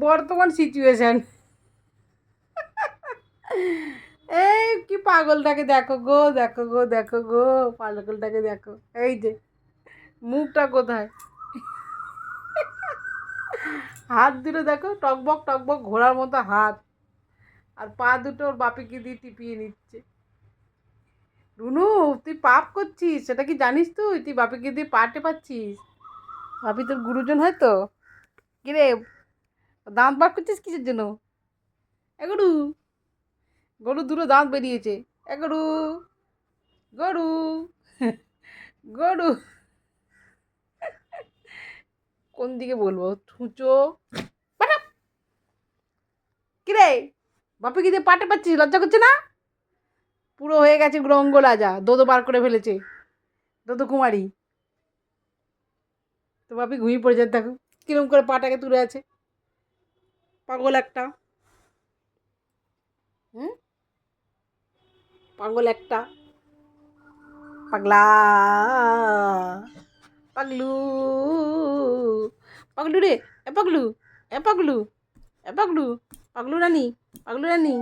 বর্তমান সিচুয়েশন এই কি পাগলটাকে দেখো গো দেখো গো দেখো গো, পাগলটাকে দেখো। এই যে, মুখটা কোথায়? হাত দুটো দেখো, টকবক টকবক ঘোড়ার মতো হাত। আর পা দুটো ওর বাপিকে দিয়ে টিপিয়ে নিচ্ছে। রুনু, তুই পাপ করছিস, সেটা কি জানিস তুই? তুই বাপিকে দিয়ে পা টেপাচ্ছিস? বাপি তোর গুরুজন হয় তো? কিরে দাঁত বার করছিস কিসের জন্য? এ গরু দুটো দাঁত বেরিয়েছে। এ গরু। গরু। কোন দিকে বলব? পাঠাপ। কিরে? বাপিকে দিয়ে পাটে পাচ্ছিস? লজ্জা করছে না? পুরো হয়ে গেছে রঙ্গ রাজা দোদো বার করে ফেলেছে। দোদো কুমারী। তো বাপি ঘুমিয়ে পড়ে যায় দেখো, কিরম করে পাটাকে তুলে আছে। পাগল একটা। পাগল একটা। পাগলা। পাগলু। পাগলু রে, এ পাগলু এ পাগলু এ পাগলু পাগলু রানী পাগলু রানী।